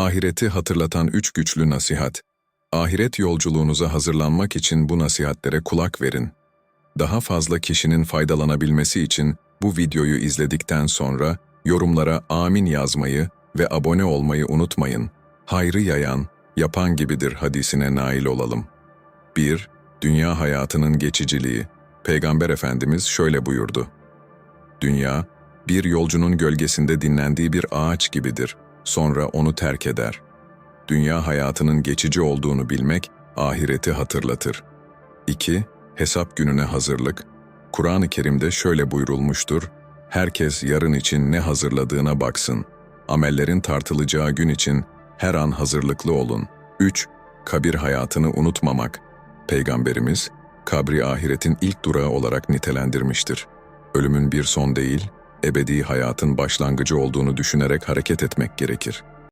Ahireti hatırlatan üç güçlü nasihat. Ahiret yolculuğunuza hazırlanmak için bu nasihatlere kulak verin. Daha fazla kişinin faydalanabilmesi için bu videoyu izledikten sonra yorumlara amin yazmayı ve abone olmayı unutmayın. Hayrı yayan, yapan gibidir hadisine nail olalım. 1. Dünya hayatının geçiciliği. Peygamber Efendimiz şöyle buyurdu. Dünya, bir yolcunun gölgesinde dinlendiği bir ağaç gibidir. Sonra onu terk eder. Dünya hayatının geçici olduğunu bilmek, ahireti hatırlatır. 2. Hesap gününe hazırlık. Kur'an-ı Kerim'de şöyle buyurulmuştur. Herkes yarın için ne hazırladığına baksın. Amellerin tartılacağı gün için her an hazırlıklı olun. 3. Kabir hayatını unutmamak. Peygamberimiz, kabri ahiretin ilk durağı olarak nitelendirmiştir. Ölümün bir son değil, ebedi hayatın başlangıcı olduğunu düşünerek hareket etmek gerekir.